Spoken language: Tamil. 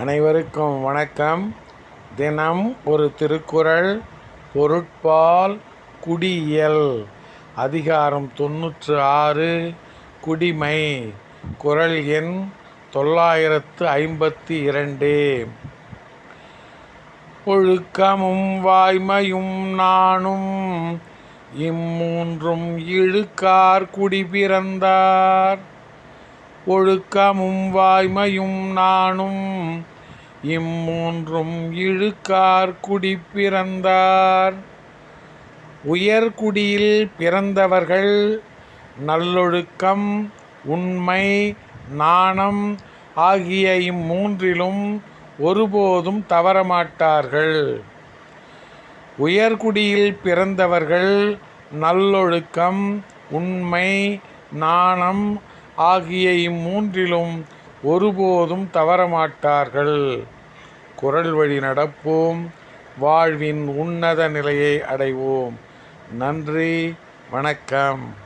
அனைவருக்கும் வணக்கம். தினம் ஒரு திருக்குறள் பொருட்பால் குடியியல் அதிகாரம் தொன்னூற்று ஆறு குடிமை குறள் எண் தொள்ளாயிரத்து ஐம்பத்தி இரண்டு. ஒழுக்கமும் வாய்மையும் நானும் இம்மூன்றும் இழுக்கார் குடி பிறந்தார். ஒழுக்கமும் வாய்மையும் நானும். இம்மூன்றும் இழுக்கார் குடி பிறந்தார். உயர்குடியில் பிறந்தவர்கள் நல்லொழுக்கம் உண்மை நாணம் ஆகிய இம்மூன்றிலும் ஒருபோதும் தவறமாட்டார்கள். உயர்குடியில் பிறந்தவர்கள் நல்லொழுக்கம் உண்மை நாணம் ஆகிய இம்மூன்றிலும் ஒருபோதும் தவறமாட்டார்கள். குரல் வழி நடப்போம். வாழ்வின் உன்னத நிலையை அடைவோம். நன்றி. வணக்கம்.